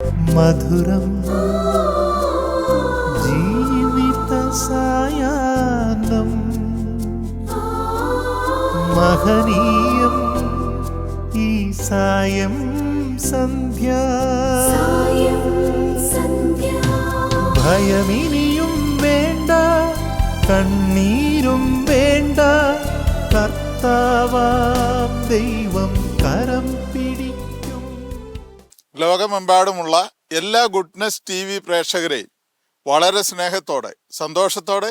മധുരം ജീവിത സായാഹ്നം മഹനീയം ഈ സായം സന്ധ്യ. സായം സന്ധ്യ. ഭയമിനിയും വേണ്ട കണ്ണീരും വേണ്ട കർത്താവാം ദൈവം. ലോകമെമ്പാടുമുള്ള എല്ലാ ഗുഡ്നെസ് ടി വി പ്രേക്ഷകരെയും വളരെ സ്നേഹത്തോടെ സന്തോഷത്തോടെ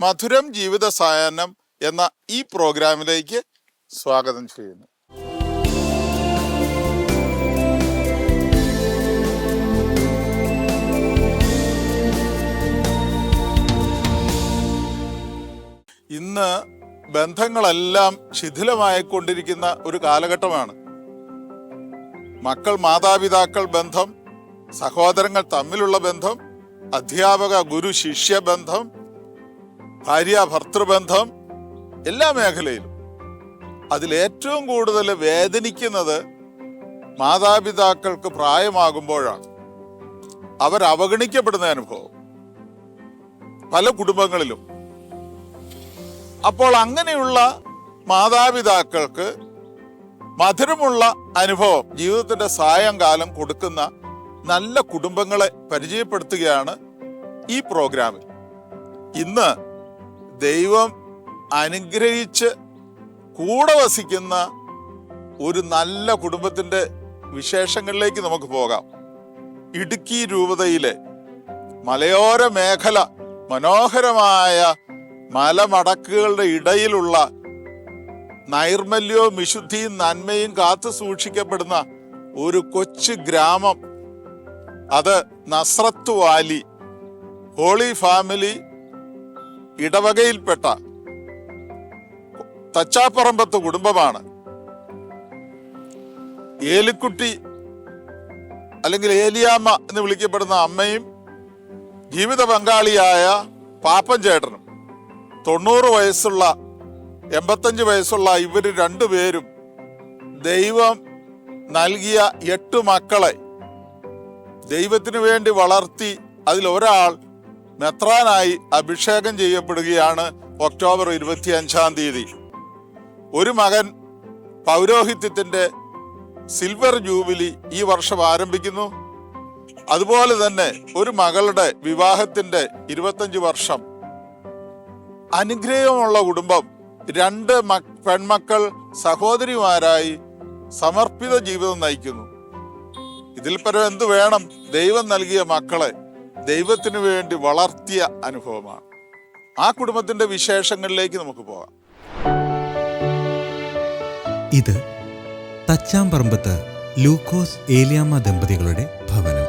മധുരം ജീവിത സായാഹ്നം എന്ന ഈ പ്രോഗ്രാമിലേക്ക് സ്വാഗതം ചെയ്യുന്നു. ഇന്ന് ബന്ധങ്ങളെല്ലാം ശിഥിലമായിക്കൊണ്ടിരിക്കുന്ന ഒരു കാലഘട്ടമാണ്. മക്കൾ മാതാപിതാക്കൾ ബന്ധം സഹോദരങ്ങൾ തമ്മിലുള്ള ബന്ധം അധ്യാപക ഗുരു ശിഷ്യ ബന്ധം ഭാര്യ ഭർത്തൃബന്ധം എല്ലാ മേഖലയിലും. അതിലേറ്റവും കൂടുതൽ വേദനിക്കുന്നത് മാതാപിതാക്കൾക്ക് പ്രായമാകുമ്പോഴാണ്. അവർ അവഗണിക്കപ്പെടുന്ന അനുഭവം. പല കുടുംബങ്ങളിലും. അപ്പോൾ അങ്ങനെയുള്ള മാതാപിതാക്കൾക്ക് മധുരമുള്ള അനുഭവം. ജീവിതത്തിന്റെ സായംകാലം കൊടുക്കുന്ന നല്ല കുടുംബങ്ങളെ പരിചയപ്പെടുത്തുകയാണ് ഈ പ്രോഗ്രാമിൽ. ഇന്ന് ദൈവം അനുഗ്രഹിച്ച് കൂടെ വസിക്കുന്ന ഒരു നല്ല കുടുംബത്തിന്റെ വിശേഷങ്ങളിലേക്ക് നമുക്ക് പോകാം. ഇടുക്കി രൂപതയിലെ മലയോര മേഖല മനോഹരമായ മലമടക്കുകളുടെ ഇടയിലുള്ള നൈർമല്യവും വിശുദ്ധിയും നന്മയും കാത്തു സൂക്ഷിക്കപ്പെടുന്ന ഒരു കൊച്ചു ഗ്രാമം. അത് നസ്രത്ത് വാലി ഹോളി ഫാമിലി ഇടവകയിൽപ്പെട്ട തച്ചാപ്പറമ്പത്ത് കുടുംബമാണ്. ഏലിക്കുട്ടി അല്ലെങ്കിൽ ഏലിയാമ്മ എന്ന് വിളിക്കപ്പെടുന്ന അമ്മയും ജീവിത പങ്കാളിയായ പാപ്പൻ ചേട്ടനും തൊണ്ണൂറ് വയസ്സുള്ള എൺപത്തഞ്ച് വയസ്സുള്ള ഇവർ രണ്ടുപേരും ദൈവം നൽകിയ എട്ട് മക്കളെ ദൈവത്തിനു വേണ്ടി വളർത്തി അതിലൊരാൾ മെത്രാനായി അഭിഷേകം ചെയ്യപ്പെടുകയാണ് ഒക്ടോബർ ഇരുപത്തി അഞ്ചാം തീയതി. ഒരു മകൻ പൗരോഹിത്യത്തിന്റെ സിൽവർ ജൂബിലി ഈ വർഷം ആരംഭിക്കുന്നു. അതുപോലെ തന്നെ ഒരു മകളുടെ വിവാഹത്തിന്റെ ഇരുപത്തഞ്ച് വർഷം. അനുഗ്രഹമുള്ള കുടുംബം രണ്ട് പെൺമക്കൾ സഹോദരിമാരായി സമർപ്പിത ജീവിതം നയിക്കുന്നു. ഇതിൽ പരം എന്ത് വേണം? ദൈവം നൽകിയ മക്കളെ ദൈവത്തിനു വേണ്ടി വളർത്തിയ അനുഭവമാണ്. ആ കുടുംബത്തിന്റെ വിശേഷങ്ങളിലേക്ക് നമുക്ക് പോകാം. ഇത് തച്ചാമ്പറമ്പത്ത് ലൂക്കോസ് ഏലിയാമ്മ ദമ്പതികളുടെ ഭവനം.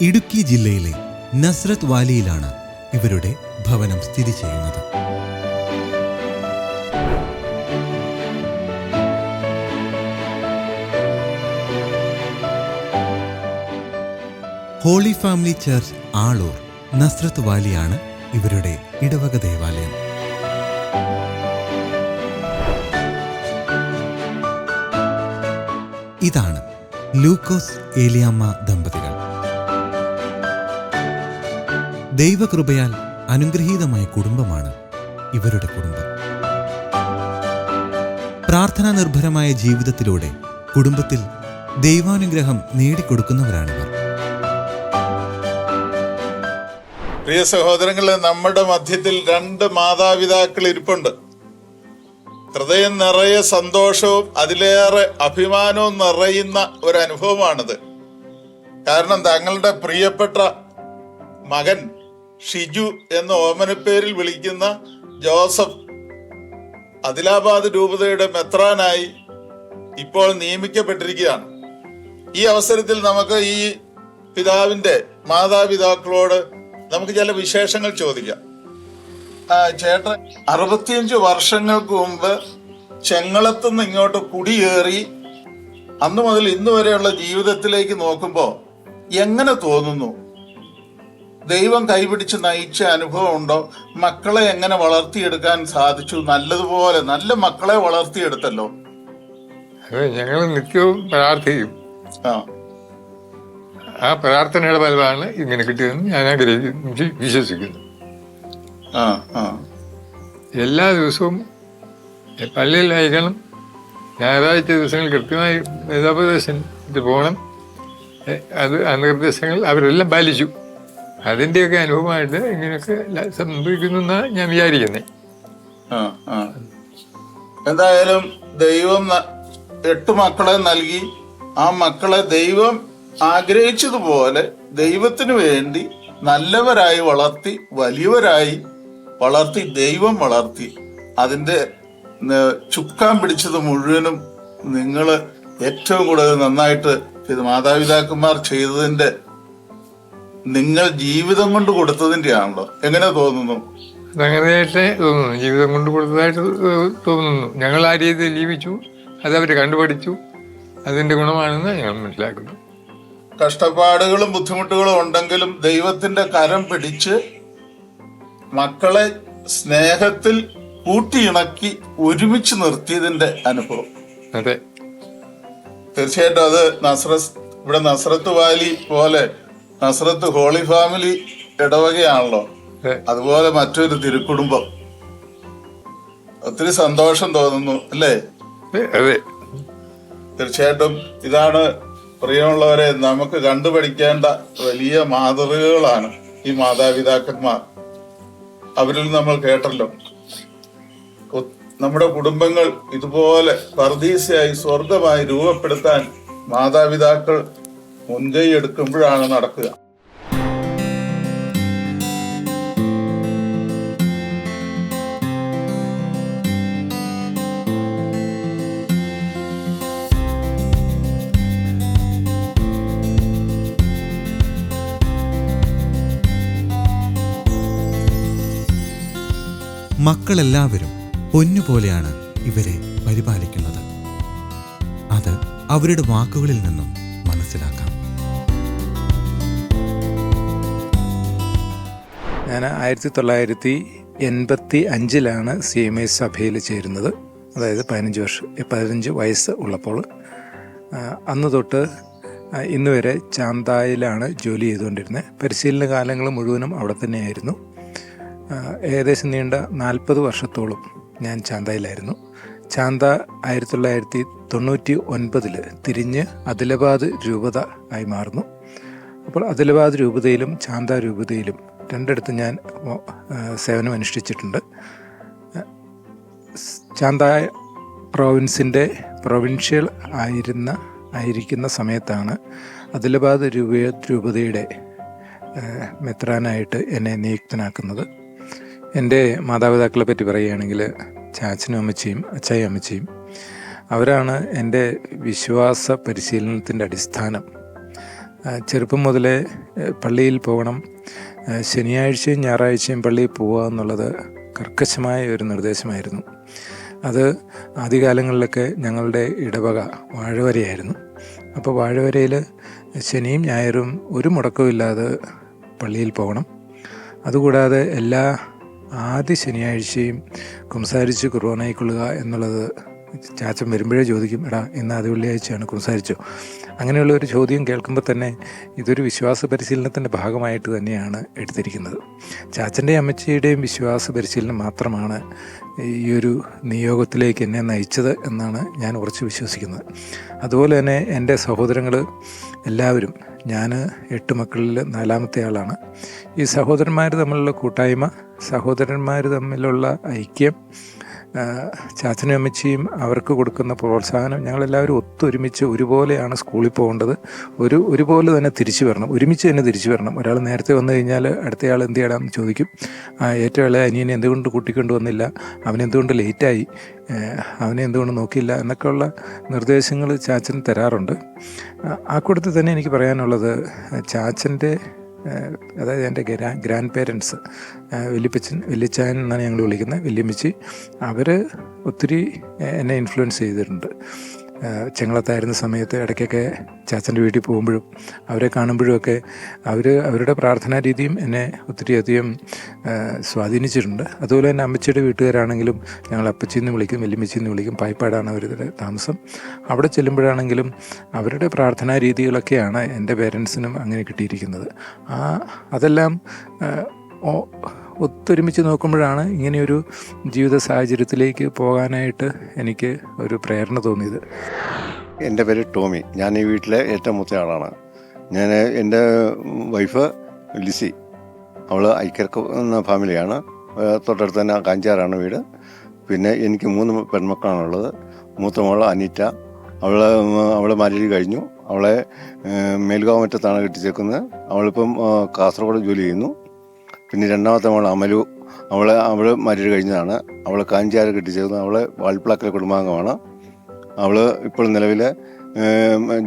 ഇടുക്കി ജില്ലയിലെ നസ്രത്ത് വാലിയിലാണ് ഇവരുടെ ഭവനം സ്ഥിതി ചെയ്യുന്നത്. Holy family church Aloor Nazareth വാലിയാണ് ഇവരുടെ ഇടവക ദേവാലയം. ഇതാണ് ലൂക്കോസ് ഏലിയാമ്മ ദമ്പതികൾ. ദൈവകൃപയാൽ അനുഗ്രഹീതമായ കുടുംബമാണ് ഇവരുടെ കുടുംബം. പ്രാർത്ഥനാ നിർഭരമായ ജീവിതത്തിലൂടെ കുടുംബത്തിൽ ദൈവാനുഗ്രഹം നേടിക്കൊടുക്കുന്നവരാണിവർ. പ്രിയ സഹോദരങ്ങളെ നമ്മുടെ മധ്യത്തിൽ രണ്ട് മാതാപിതാക്കൾ ഇരിപ്പുണ്ട്. ഹൃദയം നിറയെ സന്തോഷവും അതിലേറെ അഭിമാനവും നിറയുന്ന ഒരു അനുഭവമാണിത്. കാരണം തങ്ങളുടെ പ്രിയപ്പെട്ട മകൻ ഷിജു എന്ന ഓമനപ്പേരിൽ വിളിക്കുന്ന ജോസഫ് അദിലാബാദ് രൂപതയുടെ മെത്രാനായി ഇപ്പോൾ നിയമിക്കപ്പെട്ടിരിക്കുകയാണ്. ഈ അവസരത്തിൽ നമുക്ക് ഈ പിതാവിന്റെ മാതാപിതാക്കളോട് നമുക്ക് ചില വിശേഷങ്ങൾ ചോദിക്കാം. ചേട്ടൻ അറുപത്തിയഞ്ച് വർഷങ്ങൾക്ക് മുമ്പ് ചെങ്ങളത്തുനിന്ന് ഇങ്ങോട്ട് കുടിയേറി അന്ന് മുതൽ ഇന്ന് വരെയുള്ള ജീവിതത്തിലേക്ക് നോക്കുമ്പോൾ എങ്ങനെ തോന്നുന്നു? ദൈവം കൈപിടിച്ച് നയിച്ച അനുഭവം ഉണ്ടോ? മക്കളെ എങ്ങനെ വളർത്തിയെടുക്കാൻ സാധിച്ചു? നല്ലതുപോലെ നല്ല മക്കളെ വളർത്തിയെടുത്തല്ലോ. ഞങ്ങൾ നിത്യവും പ്രാർത്ഥിക്കും. ആ. ആ പ്രാർത്ഥനയുടെ ഫലമാണ് ഇങ്ങനെ കിട്ടിയതെന്ന് ഞാൻ ആഗ്രഹിക്കുന്നു വിശ്വസിക്കുന്നു. ആ ആ. എല്ലാ ദിവസവും പള്ളിയിൽ അയക്കണം. ഞായറാഴ്ച ദിവസങ്ങൾ കൃത്യമായി വേദോപദേശത്തിന് പോകണം. അത് ആ അവരെല്ലാം പാലിച്ചു. അതിന്റെയൊക്കെ അനുഭവമായിട്ട് ഇങ്ങനെയൊക്കെ സംഭവിക്കുന്നു എന്നാണ് ഞാൻ വിചാരിക്കുന്നത് ആ ആ. എന്തായാലും ദൈവം എട്ട് മക്കളെ നൽകി. ആ മക്കളെ ദൈവം ആഗ്രഹിച്ചതുപോലെ ദൈവത്തിന് വേണ്ടി നല്ലവരായി വളർത്തി വലിയവരായി വളർത്തി ദൈവം വളർത്തി. അതിന്റെ ചുക്കാൻ പിടിച്ചത് മുഴുവനും നിങ്ങൾ ഏറ്റവും കൂടുതൽ നന്നായിട്ട് ഇത് മാതാപിതാക്കന്മാർ ചെയ്തതിന്റെ നിങ്ങൾ ജീവിതം കൊണ്ട് കൊടുത്തതിന്റെ ആണല്ലോ എങ്ങനെ തോന്നുന്നു? അങ്ങനെയായിട്ട് തോന്നുന്നു. ജീവിതം കൊണ്ട് കൊടുത്തതായിട്ട് തോന്നുന്നു. ഞങ്ങൾ ആ രീതിയിൽ ജീവിച്ചു. അത് അവർ കണ്ടുപഠിച്ചു. അതിന്റെ ഗുണമാണെന്ന് ഞാൻ മനസ്സിലാക്കുന്നു. കഷ്ടപ്പാടുകളും ബുദ്ധിമുട്ടുകളും ഉണ്ടെങ്കിലും ദൈവത്തിന്റെ കരം പിടിച്ച് മക്കളെ സ്നേഹത്തിൽ കൂട്ടിയിണക്കി ഒരുമിച്ച് നിർത്തിയതിന്റെ അനുഭവം. അതെ. തീർച്ചയായിട്ടും അത് നസ്രസ് ഇവിടെ നസ്രത്ത് വാലി പോലെ നസ്രത്ത് ഹോളി ഫാമിലി ഇടവകയാണല്ലോ. അതുപോലെ മറ്റൊരു തിരുക്കുടുംബം. ഒത്തിരി സന്തോഷം തോന്നുന്നു അല്ലേ? തീർച്ചയായിട്ടും ഇതാണ് പ്രിയമുള്ളവരെ നമുക്ക് കണ്ടുപഠിക്കേണ്ട വലിയ മാതൃകകളാണ് ഈ മാതാപിതാക്കന്മാർ. അവരിൽ നമ്മൾ കേട്ടല്ലോ. നമ്മുടെ കുടുംബങ്ങൾ ഇതുപോലെ പർദീസയായി സ്വർഗമായി രൂപപ്പെടുത്താൻ മാതാപിതാക്കൾ മുൻകൈ എടുക്കുമ്പോഴാണ് നടക്കുക. മക്കളെല്ലാവരും പൊന്നുപോലെയാണ് ഇവരെ പരിപാലിക്കുന്നത്. അത് അവരുടെ വാക്കുകളിൽ നിന്നും മനസ്സിലാക്കാം. ഞാൻ ആയിരത്തി തൊള്ളായിരത്തി എൺപത്തി അഞ്ചിലാണ് സി എം ഐ സഭയിൽ ചേരുന്നത്. അതായത് പതിനഞ്ച് വർഷം പതിനഞ്ച് വയസ്സ് ഉള്ളപ്പോൾ അന്ന് തൊട്ട് ഇന്നുവരെ ഇന്ന് വരെ ചാന്തായിലാണ് ജോലി ചെയ്തുകൊണ്ടിരുന്നത്. പരിശീലന കാലങ്ങൾ മുഴുവനും അവിടെ തന്നെയായിരുന്നു. ഏകദേശം നീണ്ട നാൽപ്പത് വർഷത്തോളം ഞാൻ ചാന്തയിലായിരുന്നു. ചാന്ത ആയിരത്തി തൊള്ളായിരത്തി തൊണ്ണൂറ്റി ഒൻപതിൽ തിരിഞ്ഞ് അദിലബാദ് രൂപത ആയി മാറുന്നു. അപ്പോൾ അദിലബാദ് രൂപതയിലും ചാന്ത രൂപതയിലും രണ്ടിടത്ത് ഞാൻ സേവനം അനുഷ്ഠിച്ചിട്ടുണ്ട്. ചാന്ത പ്രോവിൻസിന്റെ പ്രൊവിൻഷ്യൽ ആയിരുന്ന ആയിരിക്കുന്ന സമയത്താണ് അദിലബാദ് രൂപ രൂപതയുടെ മെത്രാനായിട്ട് എന്നെ നിയുക്തനാക്കുന്നത്. എന്റെ മാതാപിതാക്കളെ പറ്റി പറയുകയാണെങ്കിൽ ചാച്ചനും അമ്മച്ചിയും അച്ചായും അമ്മച്ചിയും അവരാണ് എന്റെ വിശ്വാസ പരിശീലനത്തിന്റെ അടിസ്ഥാനം. ചെറുപ്പം മുതലേ പള്ളിയിൽ പോകണം. ശനിയാഴ്ചയും ഞായറാഴ്ചയും പള്ളിയിൽ പോവുക എന്നുള്ളത് കർക്കശമായ ഒരു നിർദ്ദേശമായിരുന്നു. അത് ആദ്യകാലങ്ങളിലൊക്കെ ഞങ്ങളുടെ ഇടവക വാഴവരയായിരുന്നു. അപ്പോൾ വാഴവരയിൽ ശനിയും ഞായറും ഒരു മുടക്കവും ഇല്ലാതെ പള്ളിയിൽ പോകണം. അതുകൂടാതെ എല്ലാ ആദ്യ ശനിയാഴ്ചയും കുംസാരിച്ച് കുർബാനയിക്കൊള്ളുക എന്നുള്ളത് ചാച്ചൻ വരുമ്പോഴേ ചോദിക്കും എടാ ഇന്ന് ആദ്യ വെള്ളിയാഴ്ചയാണ് കുംസാരിച്ചു? അങ്ങനെയുള്ള ഒരു ചോദ്യം കേൾക്കുമ്പോൾ തന്നെ ഇതൊരു വിശ്വാസ പരിശീലനത്തിന്റെ ഭാഗമായിട്ട് തന്നെയാണ് എടുത്തിരിക്കുന്നത്. ചാച്ചന്റെയും അമ്മച്ചിയുടെയും വിശ്വാസ പരിശീലനം മാത്രമാണ് ഈ ഒരു നിയോഗത്തിലേക്ക് എന്നെ നയിച്ചത് എന്നാണ് ഞാൻ ഉറച്ചു വിശ്വസിക്കുന്നത്. അതുപോലെ തന്നെ എന്റെ സഹോദരങ്ങൾ എല്ലാവരും ഞാൻ എട്ട് മക്കളിൽ നാലാമത്തെ ആളാണ്. ഈ സഹോദരന്മാർ തമ്മിലുള്ള കൂട്ടായ്മ സഹോദരന്മാർ തമ്മിലുള്ള ഐക്യം ചാച്ചനും അമ്മച്ചിയും അവർക്ക് കൊടുക്കുന്ന പ്രോത്സാഹനം ഞങ്ങളെല്ലാവരും ഒത്തൊരുമിച്ച് ഒരുപോലെയാണ് സ്കൂളിൽ പോകേണ്ടത്. ഒരു ഒരുപോലെ തന്നെ തിരിച്ചു വരണം. ഒരുമിച്ച് തന്നെ തിരിച്ചു വരണം. ഒരാൾ നേരത്തെ വന്നു കഴിഞ്ഞാൽ അടുത്തയാൾ എന്ത് ചെയ്യണമെന്ന് ചോദിക്കും. ഏറ്റവും ഇളയ അനിയനെ എന്തുകൊണ്ട് കൂട്ടിക്കൊണ്ട് വന്നില്ല? അവനെന്തുകൊണ്ട് ലേറ്റായി അവനെ എന്തുകൊണ്ട് നോക്കിയില്ല? എന്നൊക്കെയുള്ള നിർദ്ദേശങ്ങൾ ചാച്ചൻ തരാറുണ്ട്. ആ- കൂട്ടത്തിൽ തന്നെ എനിക്ക് പറയാനുള്ളത് ചാച്ചന്റെ അതായത് എന്റെ ഗ്രാ ഗ്രാൻഡ് പേരൻസ് വല്യപ്പച്ചൻ വല്യച്ചായൻ എന്നാണ് ഞങ്ങൾ വിളിക്കുന്നത്. വല്യമ്മച്ചി അവർ ഒത്തിരി എന്നെ ഇൻഫ്ലുവൻസ് ചെയ്തിട്ടുണ്ട്. ചെങ്ങളത്തായിരുന്ന സമയത്ത് ഇടയ്ക്കൊക്കെ ചാച്ചന്റെ വീട്ടിൽ പോകുമ്പോഴും അവരെ കാണുമ്പോഴുമൊക്കെ അവർ അവരുടെ പ്രാർത്ഥനാ രീതിയും എന്നെ ഒത്തിരിയധികം സ്വാധീനിച്ചിട്ടുണ്ട്. അതുപോലെ തന്നെ അമ്മച്ചിയുടെ വീട്ടുകാരാണെങ്കിലും ഞങ്ങൾ അപ്പച്ചിന്ന് വിളിക്കും വെല്ലുമ്മച്ചിന്ന് വിളിക്കും പായ്പാടാണ് അവരുടെ താമസം. അവിടെ ചെല്ലുമ്പോഴാണെങ്കിലും അവരുടെ പ്രാർത്ഥനാ രീതികളൊക്കെയാണ് എന്റെ പേരൻസിനും അങ്ങനെ കിട്ടിയിരിക്കുന്നത്. ആ അതെല്ലാം ഒത്തൊരുമിച്ച് നോക്കുമ്പോഴാണ് ഇങ്ങനെയൊരു ജീവിത സാഹചര്യത്തിലേക്ക് പോകാനായിട്ട് എനിക്ക് ഒരു പ്രേരണ തോന്നിയത്. എന്റെ പേര് ടോമി. ഞാൻ ഈ വീട്ടിലെ ഏറ്റവും മൂത്ത ആളാണ്. ഞാൻ എന്റെ വൈഫ് ലിസി. അവൾ ഐക്കർക്ക് എന്ന ഫാമിലിയാണ്. തൊട്ടടുത്ത് തന്നെ കാഞ്ചാറാണ് വീട്. പിന്നെ എനിക്ക് മൂന്ന് പെൺമക്കളാണുള്ളത്. മൂത്ത മോൾ അനീറ്റ. അവൾ അവൾ മാരേജ് കഴിഞ്ഞു. അവളെ മേൽഗാവ് മറ്റത്താണ് കെട്ടിച്ചേക്കുന്നത്. അവളിപ്പം കാസർഗോഡ് ജോലി ചെയ്യുന്നു. പിന്നെ രണ്ടാമത്തെ മോൾ അമലു. അവൾ അവൾ മാരേജ് കഴിഞ്ഞതാണ്. അവൾ കാഞ്ചാറ് കെട്ടിച്ചേർന്ന്. അവൾ വാൾപ്ലാക്കിലെ കുടുംബാംഗമാണ്. അവൾ ഇപ്പോൾ നിലവിൽ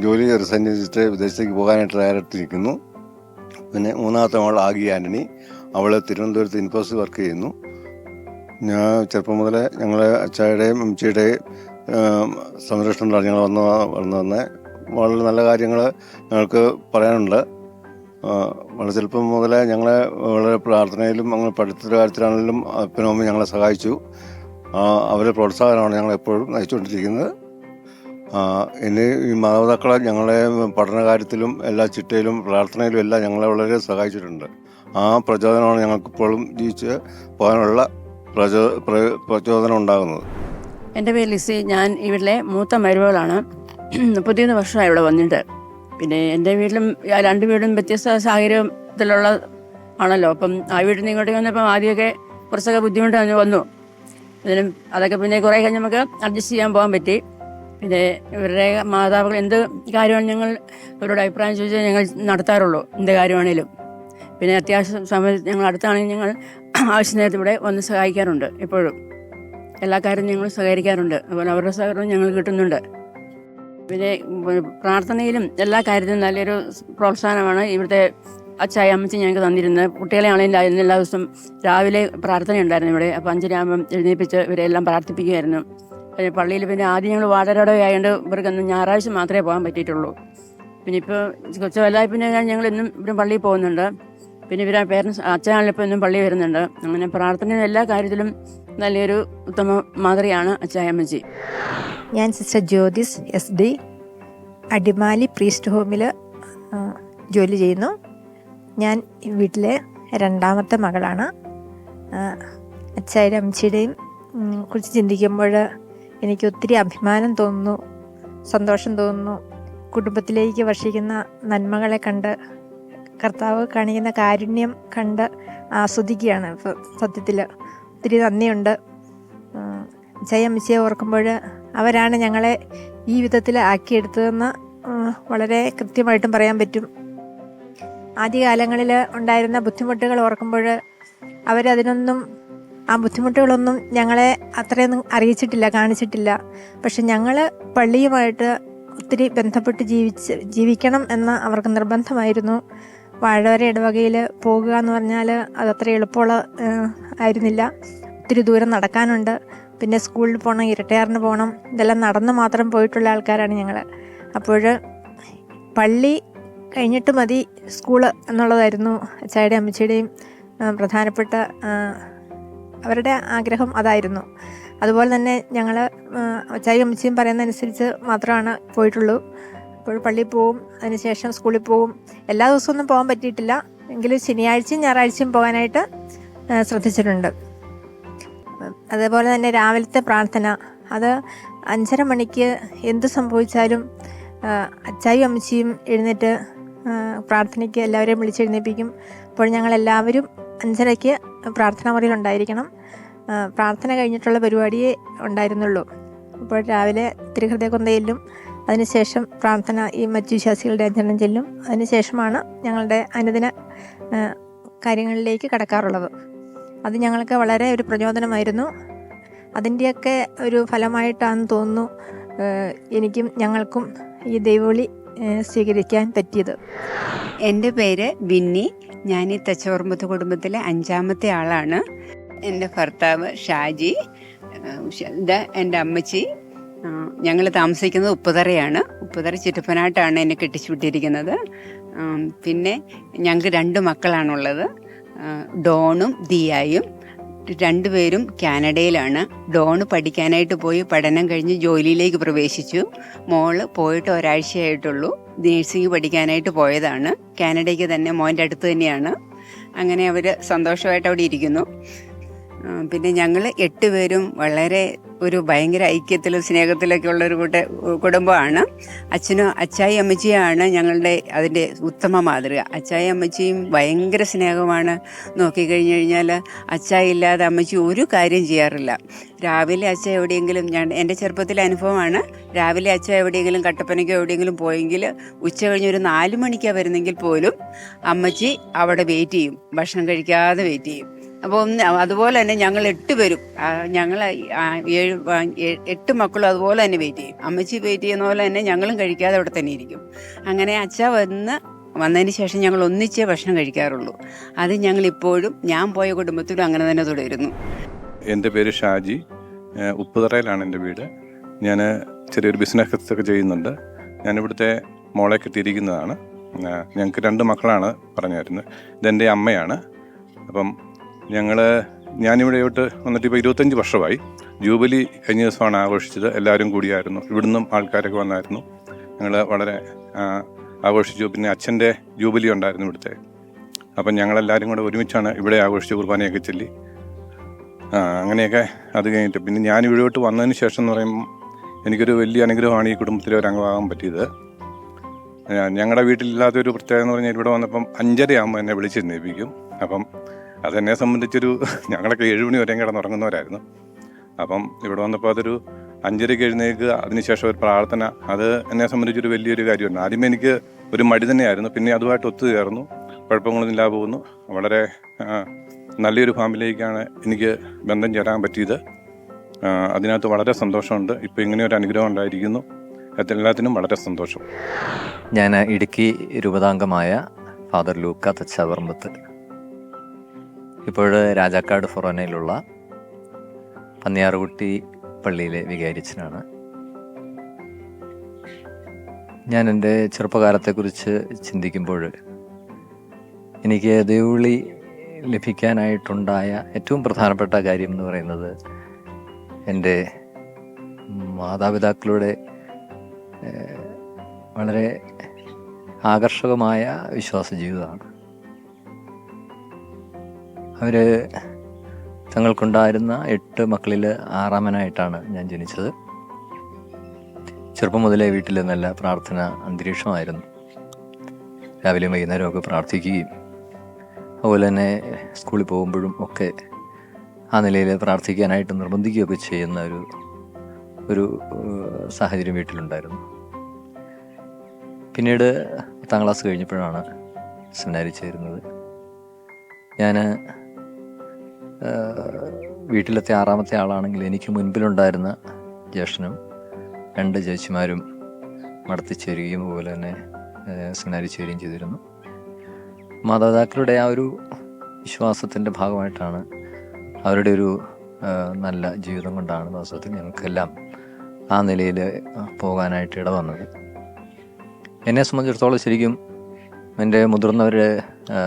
ജോലി റിസൈൻ വിദേശത്തേക്ക് പോകാനായിട്ട് തയ്യാറെടുത്തിരിക്കുന്നു. പിന്നെ മൂന്നാമത്തെ മോൾ ആഗി ആന്റണി അവൾ തിരുവനന്തപുരത്ത് ഇൻഫോസ് വർക്ക് ചെയ്യുന്നു. ഞാൻ ചെറുപ്പം മുതലേ ഞങ്ങളെ അച്ചായുടെയും അമ്മച്ചിയുടെയും സംരക്ഷണത്തിലാണ് ഞങ്ങൾ വന്ന് വളർന്നു തന്നെ വളരെ നല്ല കാര്യങ്ങൾ ഞങ്ങൾക്ക് പറയാനുണ്ട്. വളരെ ചെറുപ്പം മുതലേ ഞങ്ങളെ വളരെ പ്രാർത്ഥനയിലും അങ്ങനെ പഠിത്തത്തിന്റെ കാര്യത്തിലാണെങ്കിലും അപ്പനും ഞങ്ങളെ സഹായിച്ചു. അവരെ പ്രോത്സാഹനമാണ് ഞങ്ങൾ എപ്പോഴും നയിച്ചുകൊണ്ടിരിക്കുന്നത്. ഇനി ഈ മാതാപിതാക്കളെ ഞങ്ങളെ പഠന കാര്യത്തിലും എല്ലാ ചിട്ടയിലും പ്രാർത്ഥനയിലും എല്ലാം ഞങ്ങളെ വളരെ സഹായിച്ചിട്ടുണ്ട്. ആ പ്രചോദനമാണ് ഞങ്ങൾക്കിപ്പോഴും ജീവിച്ച് പോകാനുള്ള പ്രചോ പ്ര- പ്രചോദനം ഉണ്ടാകുന്നത്. എന്റെ പേര് ലിസി. ഞാൻ ഇവിടെ മൂത്ത മരുമകളാണ്. മുപ്പത്തിയൊന്ന് വർഷമായി ഇവിടെ വന്നിട്ട്. പിന്നെ എന്റെ വീട്ടിലും രണ്ട് വീടും വ്യത്യസ്ത സാഹചര്യത്തിലുള്ള ആണല്ലോ. അപ്പം ആ വീട്ടിൽ നിന്ന് ഇങ്ങോട്ടേക്ക് വന്നപ്പം ആദ്യമൊക്കെ കുറച്ചൊക്കെ ബുദ്ധിമുട്ട് വന്നു. അതിനും അതൊക്കെ പിന്നെ കുറേ കഴിഞ്ഞ് നമുക്ക് അഡ്ജസ്റ്റ് ചെയ്യാൻ പോകാൻ പറ്റി. പിന്നെ ഇവരുടെ മാതാപിതാക്കൾ എന്ത് കാര്യമാണ് ഞങ്ങൾ ഇവരോട് അഭിപ്രായം ചോദിച്ചാൽ ഞങ്ങൾ നടത്താറുള്ളൂ എന്ത് കാര്യമാണേലും. പിന്നെ അത്യാവശ്യം സമയത്ത് ഞങ്ങൾ അടുത്താണെങ്കിൽ ഞങ്ങൾ ആവശ്യ നേരത്തിവിടെ വന്ന് സഹായിക്കാറുണ്ട് ഇപ്പോഴും എല്ലാ കാര്യവും ഞങ്ങൾ സഹകരിക്കാറുണ്ട്. അതുപോലെ അവരുടെ സഹകരണം ഞങ്ങൾ കിട്ടുന്നുണ്ട്. പിന്നെ പ്രാർത്ഥനയിലും എല്ലാ കാര്യത്തിലും നല്ലൊരു പ്രോത്സാഹനമാണ് ഇവിടുത്തെ അച്ചായ അമ്മച്ചി ഞങ്ങൾക്ക് തന്നിരുന്നത്. കുട്ടികളെ ആണെങ്കിലും എല്ലാ ദിവസവും രാവിലെ പ്രാർത്ഥന ഉണ്ടായിരുന്നു ഇവിടെ. അപ്പം അഞ്ചരാകുമ്പം എഴുന്നേപ്പിച്ച് ഇവരെല്ലാം പ്രാർത്ഥിപ്പിക്കുമായിരുന്നു പിന്നെ പള്ളിയിൽ പിന്നെ ആദ്യം ഞങ്ങൾ വാടകയുടെ ആയതുകൊണ്ട് ഇവർക്കൊന്ന് ഞായറാഴ്ച മാത്രമേ പോകാൻ പറ്റിയിട്ടുള്ളൂ. പിന്നെ ഇപ്പോൾ കൊച്ചു പിന്നെ ഞങ്ങൾ ഇന്നും ഇവിടെ പള്ളിയിൽ പോകുന്നുണ്ട്. പിന്നെ ഇവരുടെ പേരൻസ് അച്ഛനാണെങ്കിലും ഇപ്പോൾ ഇന്നും പള്ളി വരുന്നുണ്ട്. അങ്ങനെ പ്രാർത്ഥനയും എല്ലാ കാര്യത്തിലും നല്ലൊരു ഉത്തമ മാതൃയാണ് അച്ചായമ്മജി ഞാൻ sister Jyothis S D Adimali priest ഹോമിൽ ജോലി ചെയ്യുന്നു. ഞാൻ വീട്ടിലെ രണ്ടാമത്തെ മകളാണ്. അച്ചായുടെ അമ്മച്ചിയുടെയും കുറിച്ച് ചിന്തിക്കുമ്പോൾ എനിക്ക് ഒത്തിരി അഭിമാനം തോന്നുന്നു സന്തോഷം തോന്നുന്നു. കുടുംബത്തിലേക്ക് വർഷിക്കുന്ന നന്മകളെ കണ്ട് കർത്താവ് കാണിക്കുന്ന കാരുണ്യം കണ്ട് ആസ്വദിക്കുകയാണ് സത്യത്തിൽ. ഒത്തിരി നന്ദിയുണ്ട്. ഉം, അച്ചായി ഓർക്കുമ്പോൾ അവരാണ് ഞങ്ങളെ ഈ വിധത്തിൽ ആക്കിയെടുത്തതെന്ന് വളരെ കൃത്യമായിട്ടും പറയാൻ പറ്റും. ആദ്യകാലങ്ങളിൽ ഉണ്ടായിരുന്ന ബുദ്ധിമുട്ടുകൾ ഓർക്കുമ്പോൾ അവരതിനൊന്നും ആ ബുദ്ധിമുട്ടുകളൊന്നും ഞങ്ങളെ അത്രയൊന്നും അറിയിച്ചിട്ടില്ല കാണിച്ചിട്ടില്ല. പക്ഷെ ഞങ്ങൾ പള്ളിയുമായിട്ട് ഒത്തിരി ബന്ധപ്പെട്ട് ജീവിച്ച് ജീവിക്കണം എന്ന് അവർക്ക് നിർബന്ധമായിരുന്നു. വാഴവര ഇടവകയിൽ പോകുക എന്ന് പറഞ്ഞാൽ അതത്ര എളുപ്പമുള്ള ആയിരുന്നില്ല. ഒത്തിരി ദൂരം നടക്കാനുണ്ട്. പിന്നെ സ്കൂളിൽ പോകണം ഇരട്ടയാറിന് പോകണം ഇതെല്ലാം നടന്ന് മാത്രം പോയിട്ടുള്ള ആൾക്കാരാണ് ഞങ്ങൾ അപ്പോൾ പള്ളി കഴിഞ്ഞിട്ട് മതി സ്കൂൾ എന്നുള്ളതായിരുന്നു അച്ചായുടെയും അമ്മച്ചിയുടെയും പ്രധാനപ്പെട്ട അവരുടെ ആഗ്രഹം അതായിരുന്നു. അതുപോലെ തന്നെ ഞങ്ങൾ അച്ചായും അമ്മച്ചിയും പറയുന്നതനുസരിച്ച് മാത്രമാണ് പോയിട്ടുള്ളൂ. അപ്പോൾ പള്ളിയിൽ പോവും അതിനുശേഷം സ്കൂളിൽ പോവും. എല്ലാ ദിവസവും ഒന്നും പോകാൻ പറ്റിയിട്ടില്ല. എങ്കിലും ശനിയാഴ്ചയും ഞായറാഴ്ചയും പോകാനായിട്ട് ശ്രദ്ധിച്ചിട്ടുണ്ട്. അതേപോലെ തന്നെ രാവിലത്തെ പ്രാർത്ഥന. അത് അഞ്ചര മണിക്ക് എന്ത് സംഭവിച്ചാലും അച്ചായും അമ്മച്ചിയും എഴുന്നേറ്റ് പ്രാർത്ഥനയ്ക്ക് എല്ലാവരെയും വിളിച്ചെഴുന്നേൽപ്പിക്കും അപ്പോൾ ഞങ്ങൾ എല്ലാവരും അഞ്ചരയ്ക്ക് പ്രാർത്ഥനാ മുറിയിലുണ്ടായിരിക്കണം പ്രാർത്ഥന കഴിഞ്ഞിട്ടുള്ള പരിപാടിയേ ഉണ്ടായിരുന്നുള്ളൂ. അപ്പോൾ രാവിലെ തിരുഹൃദയ അതിനുശേഷം പ്രാർത്ഥന ഈ മറ്റു വിശ്വാസികളുടെ അധ്യയനം ചെല്ലും. അതിനുശേഷമാണ് ഞങ്ങളുടെ അനുദിന കാര്യങ്ങളിലേക്ക് കടക്കാറുള്ളത്. അത് ഞങ്ങൾക്ക് വളരെ ഒരു പ്രചോദനമായിരുന്നു. അതിന്റെയൊക്കെ ഒരു ഫലമായിട്ടാണ് തോന്നുന്നു എനിക്കും ഞങ്ങൾക്കും ഈ ദൈവവിളി സ്വീകരിക്കാൻ പറ്റിയത്. എന്റെ പേര് ബിന്നി. ഞാൻ ഈ തച്ചോർമ്പത്ത് കുടുംബത്തിലെ അഞ്ചാമത്തെ ആളാണ്. എന്റെ ഭർത്താവ് ഷാജി ഇത് എന്റെ അമ്മച്ചി. ഞങ്ങൾ താമസിക്കുന്നത് ഉപ്പുതറയാണ്. ഉപ്പുതറ ചുറ്റപ്പനായിട്ടാണ് എന്നെ കെട്ടിച്ചു വിട്ടിരിക്കുന്നത്. പിന്നെ ഞങ്ങൾക്ക് രണ്ട് മക്കളാണുള്ളത്. ഡോണും ദിയായും. രണ്ടുപേരും കാനഡയിലാണ്. ഡോണ് പഠിക്കാനായിട്ട് പോയി പഠനം കഴിഞ്ഞ് ജോലിയിലേക്ക് പ്രവേശിച്ചു. മോൾ പോയിട്ട് ഒരാഴ്ചയായിട്ടുള്ളൂ. നേഴ്സിംഗ് പഠിക്കാനായിട്ട് പോയതാണ്. കാനഡയ്ക്ക് തന്നെ മോന്റെ അടുത്ത് തന്നെയാണ്. അങ്ങനെ അവർ സന്തോഷമായിട്ട് അവിടെ ഇരിക്കുന്നു. പിന്നെ ഞങ്ങൾ എട്ട് പേരും വളരെ ഒരു ഭയങ്കര ഐക്യത്തിലും സ്നേഹത്തിലൊക്കെ ഉള്ള ഒരു കൂട്ട കുടുംബമാണ്. അച്ഛനും അച്ചായി അമ്മച്ചിയാണ് ഞങ്ങളുടെ അതിന്റെ ഉത്തമ മാതൃക. അച്ചായി അമ്മച്ചിയും ഭയങ്കര സ്നേഹമാണ്. നോക്കിക്കഴിഞ്ഞ് കഴിഞ്ഞാൽ അച്ചായി ഇല്ലാതെ അമ്മച്ചി ഒരു കാര്യം ചെയ്യാറില്ല. രാവിലെ അച്ഛ എവിടെയെങ്കിലും ഞാൻ എന്റെ ചെറുപ്പത്തിലെ അനുഭവമാണ്. രാവിലെ അച്ഛ എവിടെയെങ്കിലും കട്ടപ്പനയ്ക്കോ എവിടെയെങ്കിലും പോയെങ്കിൽ ഉച്ച കഴിഞ്ഞ് ഒരു നാല് മണിക്കാണ് വരുന്നെങ്കിൽ പോലും അമ്മച്ചി അവിടെ വെയിറ്റ് ചെയ്യും. ഭക്ഷണം കഴിക്കാതെ വെയിറ്റ് ചെയ്യും. അപ്പോൾ അതുപോലെ തന്നെ ഞങ്ങൾ എട്ട് പേരും. ഞങ്ങൾ ഏഴ് എട്ട് മക്കളും അതുപോലെ തന്നെ വെയിറ്റ് ചെയ്യും. അമ്മച്ചി വെയിറ്റ് ചെയ്യുന്ന പോലെ തന്നെ ഞങ്ങളും കഴിക്കാതെ അവിടെ തന്നെ ഇരിക്കും. അങ്ങനെ അച്ഛ വന്ന് വന്നതിന് ശേഷം ഞങ്ങൾ ഒന്നിച്ചേ ഭക്ഷണം കഴിക്കാറുള്ളൂ. അത് ഞങ്ങൾ ഇപ്പോഴും ഞാൻ പോയ കുടുംബത്തിലും അങ്ങനെ തന്നെ തുടരുന്നു. എന്റെ പേര് ഷാജി. ഉപ്പുതറയിലാണ് എന്റെ വീട്. ഞാൻ ചെറിയൊരു ബിസിനസ് ഒക്കെ ചെയ്യുന്നുണ്ട്. ഞാനിവിടുത്തെ മോളെ കിട്ടിയിരിക്കുന്നതാണ്. ഞങ്ങൾക്ക് രണ്ട് മക്കളാണ് പറഞ്ഞു തരുന്നത് ഇതെന്റെ അമ്മയാണ്. അപ്പം ഞങ്ങൾ ഞാനിവിടെയോട്ട് വന്നിട്ട് ഇപ്പോൾ ഇരുപത്തഞ്ച് വർഷമായി. ജൂബിലി കഴിഞ്ഞ ദിവസമാണ് ആഘോഷിച്ചത്. എല്ലാവരും കൂടിയായിരുന്നു. ഇവിടുന്നും ആൾക്കാരൊക്കെ വന്നായിരുന്നു. ഞങ്ങൾ വളരെ ആഘോഷിച്ചു. പിന്നെ അച്ഛന്റെ ജൂബിലി ഉണ്ടായിരുന്നു ഇവിടുത്തെ. അപ്പം ഞങ്ങളെല്ലാവരും കൂടെ ഒരുമിച്ചാണ് ഇവിടെ ആഘോഷിച്ച് കുർബാനയൊക്കെ ചൊല്ലി. അങ്ങനെയൊക്കെ അത് കഴിഞ്ഞിട്ട് പിന്നെ ഞാൻ ഇവിടോട്ട് വന്നതിന് ശേഷം എന്ന് പറയുമ്പോൾ എനിക്കൊരു വലിയ അനുഗ്രഹമാണ് ഈ കുടുംബത്തിലെ ഒരു അംഗമാകാൻ പറ്റിയത്. ഞങ്ങളുടെ വീട്ടിലില്ലാത്തൊരു പ്രത്യേകത എന്ന് പറഞ്ഞാൽ ഇവിടെ വന്നപ്പം അഞ്ചരയാകുമ്പോൾ എന്നെ വിളിച്ചെഴുന്നേൽപ്പിക്കും അപ്പം അതെന്നെ സംബന്ധിച്ചൊരു ഞങ്ങളൊക്കെ ഏഴ് മണി വരെയും കിടന്നുറങ്ങുന്നവരായിരുന്നു അപ്പം ഇവിടെ വന്നപ്പോൾ അതൊരു അഞ്ചരയ്ക്ക് എഴുന്നേൽക്കുക അതിനുശേഷം ഒരു പ്രാർത്ഥന അത് എന്നെ സംബന്ധിച്ചൊരു വലിയൊരു കാര്യമായിരുന്നു. ആദ്യമേ എനിക്ക് ഒരു മടി തന്നെയായിരുന്നു. പിന്നെ അതുമായിട്ട് ഒത്തുചേർന്നു കുഴപ്പങ്ങളൊന്നുമില്ലാതെ പോകുന്നു. വളരെ നല്ലൊരു ഫാമിലിയിലേക്കാണ് എനിക്ക് ബന്ധം ചേരാൻ പറ്റിയത്. അതിനകത്ത് വളരെ സന്തോഷമുണ്ട്. ഇപ്പോൾ ഇങ്ങനെ ഒരു അനുഗ്രഹം ഉണ്ടായിരിക്കുന്നു. എല്ലാത്തിനും വളരെ സന്തോഷം. ഞാൻ ഇടുക്കി രൂപതാംഗമായ ഫാദർ ലൂക്ക തച്ചാവർമ്പത്ത് ഇപ്പോൾ രാജാക്കാട് ഫൊറോനയിലുള്ള പന്നിയാറുകുട്ടി പള്ളിയിലെ വികാരിച്ചനാണ്. ഞാൻ എന്റെ ചെറുപ്പകാലത്തെക്കുറിച്ച് ചിന്തിക്കുമ്പോൾ എനിക്ക് ദേവുളി ലഭിക്കാനായിട്ടുണ്ടായ ഏറ്റവും പ്രധാനപ്പെട്ട കാര്യം എന്ന് പറയുന്നത് എന്റെ മാതാപിതാക്കളുടെ വളരെ ആകർഷകമായ വിശ്വാസ ജീവിതമാണ് അവർ തങ്ങൾക്കുണ്ടായിരുന്ന എട്ട് മക്കളിൽ ആറാമനായിട്ടാണ് ഞാൻ ജനിച്ചത്. ചെറുപ്പം മുതലേ വീട്ടിൽ നല്ല പ്രാർത്ഥന അന്തരീക്ഷമായിരുന്നു. രാവിലെയും വൈകുന്നേരമൊക്കെ പ്രാർത്ഥിക്കുകയും അതുപോലെ തന്നെ സ്കൂളിൽ പോകുമ്പോഴും ഒക്കെ ആ നിലയിൽ പ്രാർത്ഥിക്കാനായിട്ട് നിർബന്ധിക്കുകയൊക്കെ ചെയ്യുന്ന ഒരു ഒരു സാഹചര്യം വീട്ടിലുണ്ടായിരുന്നു. പിന്നീട് പത്താം ക്ലാസ് കഴിഞ്ഞപ്പോഴാണ് സെമിനാരി ചേരുന്നത്. ഞാൻ വീട്ടിലത്തെ ആറാമത്തെ ആളാണെങ്കിൽ എനിക്ക് മുൻപിലുണ്ടായിരുന്ന ജ്യേഷ്ഠനും രണ്ട് ചേച്ചിമാരും മടത്തി ചേരുകയും അതുപോലെ തന്നെ സെമിനാരി ചേരുകയും ചെയ്തിരുന്നു. മാതാപിതാക്കളുടെ ആ ഒരു വിശ്വാസത്തിന്റെ ഭാഗമായിട്ടാണ് അവരുടെ ഒരു നല്ല ജീവിതം കൊണ്ടാണ് വാസ്തവത്തിൽ ഞങ്ങൾക്കെല്ലാം ആ നിലയിൽ പോകാനായിട്ട് ഇടവന്നത്. എന്നെ സംബന്ധിച്ചിടത്തോളം ശരിക്കും എന്റെ മുതിർന്നവരുടെ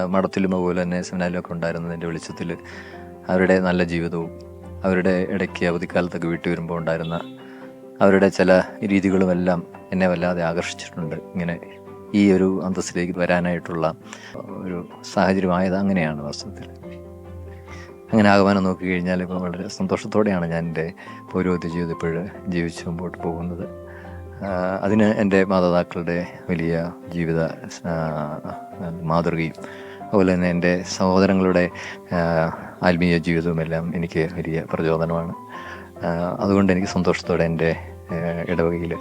മഠത്തിലും അതുപോലെ തന്നെ സെമിനാരിലൊക്കെ ഉണ്ടായിരുന്നതിന്റെ വെളിച്ചത്തിൽ അവരുടെ നല്ല ജീവിതവും അവരുടെ ഇടയ്ക്ക് അവധിക്കാലത്തൊക്കെ വീട്ടിൽ വരുമ്പോൾ ഉണ്ടായിരുന്ന അവരുടെ ചില രീതികളുമെല്ലാം എന്നെ വല്ലാതെ ആകർഷിച്ചിട്ടുണ്ട്. ഇങ്ങനെ ഈ ഒരു അന്തസ്സിലേക്ക് വരാനായിട്ടുള്ള ഒരു സാഹചര്യമായത് അങ്ങനെയാണ് വാസ്തവത്തിൽ. അങ്ങനെ ആകുവാനും നോക്കി കഴിഞ്ഞാൽ ഇപ്പോൾ വളരെ സന്തോഷത്തോടെയാണ് ഞാൻ എന്റെ പൗരോഹിത്യ ജീവിതം ഇപ്പോൾ ജീവിച്ച് മുമ്പോട്ട് പോകുന്നത്. അതിന് എന്റെ മാതാപിതാക്കളുടെ വലിയ ജീവിത മാതൃകയും അതുപോലെ തന്നെ എന്റെ സഹോദരങ്ങളുടെ ആത്മീയ ജീവിതവുമെല്ലാം എനിക്ക് വലിയ പ്രചോദനമാണ്. അതുകൊണ്ട് എനിക്ക് സന്തോഷത്തോടെ എന്റെ ഇടവകയിൽ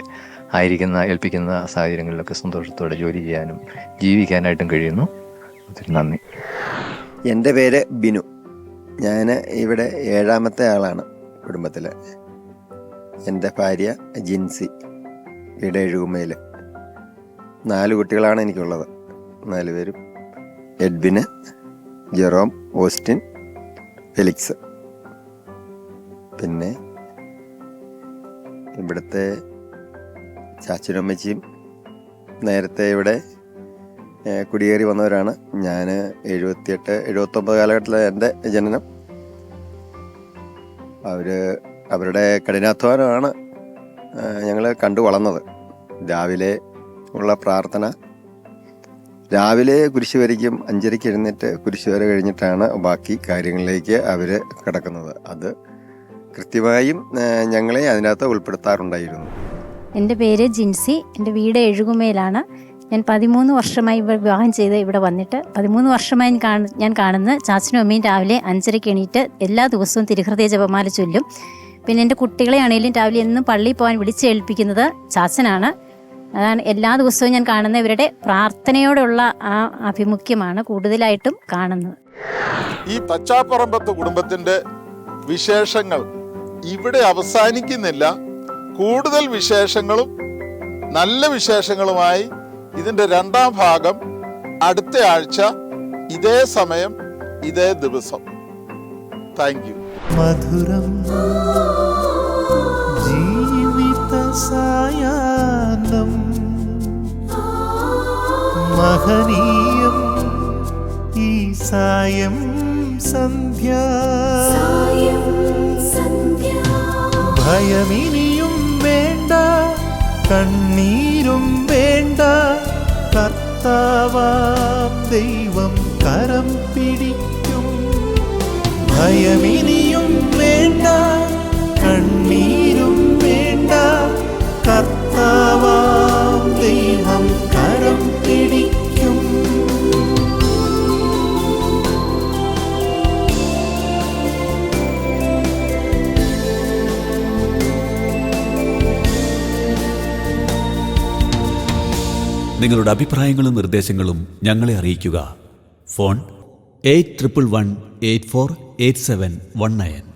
ആയിരിക്കുന്ന ഏൽപ്പിക്കുന്ന സാഹചര്യങ്ങളിലൊക്കെ സന്തോഷത്തോടെ ജോലി ചെയ്യാനും ജീവിക്കാനായിട്ടും കഴിയുന്നു. ഒത്തിരി നന്ദി. എന്റെ പേര് ബിനു. ഞാൻ ഇവിടെ ഏഴാമത്തെ ആളാണ് കുടുംബത്തിൽ. എന്റെ ഭാര്യ ജിൻസി ഇടയഴുകുമ്മയിൽ നാല് കുട്ടികളാണ് എനിക്കുള്ളത്. നാല് പേരും എഡ്വിന് ജെറോം ഓസ്റ്റിൻ ഫെലിക്സ്. പിന്നെ ഇവിടുത്തെ ചാച്ചനും അമ്മച്ചിയും നേരത്തെ ഇവിടെ കുടിയേറി വന്നവരാണ്. ഞാൻ എഴുപത്തിയെട്ട് എഴുപത്തൊമ്പത് കാലഘട്ടത്തിലെ എന്റെ ജനനം. അവർ അവരുടെ കഠിനാധ്വാനമാണ് ഞങ്ങൾ കണ്ടു വളർന്നത് രാവിലെ ഉള്ള പ്രാർത്ഥന രാവിലെ കുരിശ് വരയ്ക്കും അഞ്ചരയ്ക്ക് എഴുന്നേറ്റ് കുരിശ് വര കഴിഞ്ഞിട്ടാണ് ബാക്കി കാര്യങ്ങളിലേക്ക് അവർ കിടക്കുന്നത്. അത് കൃത്യമായും ഞങ്ങളെ അതിനകത്ത് ഉൾപ്പെടുത്താറുണ്ടായിരുന്നു. എന്റെ പേര് ജിൻസി. എന്റെ വീട് എഴുകുമേലാണ്. ഞാൻ പതിമൂന്ന് വർഷമായി ഇവിടെ വിവാഹം ചെയ്ത് ഇവിടെ വന്നിട്ട് പതിമൂന്ന് വർഷമായി ഞാൻ കാണുന്ന ചാച്ചനും അമ്മയും രാവിലെ അഞ്ചരയ്ക്ക് എണീറ്റ് എല്ലാ ദിവസവും തിരുഹൃദയ ജപമാല ചൊല്ലും. പിന്നെ എന്റെ കുട്ടികളെ ആണെങ്കിലും രാവിലെ എന്നും പള്ളിയിൽ പോകാൻ വിളിച്ചേൽപ്പിക്കുന്നത് ചാച്ചനാണ്. അതാണ് എല്ലാ ദിവസവും ഞാൻ കാണുന്ന ഇവരുടെ പ്രാർത്ഥനയോടുള്ള ആ അഭിമുഖ്യമാണ് കൂടുതലായിട്ടും കാണുന്നത്. ഈ പച്ചാപ്പറമ്പത്ത് കുടുംബത്തിന്റെ വിശേഷങ്ങൾ ഇവിടെ അവസാനിക്കുന്നില്ല. കൂടുതൽ വിശേഷങ്ങളും നല്ല വിശേഷങ്ങളുമായി ഇതിന്റെ രണ്ടാം ഭാഗം അടുത്ത ആഴ്ച ഇതേ സമയം ഇതേ ദിവസം. താങ്ക് യു മധുരം ജീവിത സായാഹ്നം മഹനീയം. ഈ സായം സന്ധ്യ. ഭയമിനിയും വേണ്ട കണ്ണീരും വേണ്ട. കർത്താവാം ദൈവം കരം പിടിക്കും. ഭയമിനിയും വേണ്ട നിങ്ങളുടെ അഭിപ്രായങ്ങളും നിർദ്ദേശങ്ങളും ഞങ്ങളെ അറിയിക്കുക. Phone eight triple one eight four eight seven one nine.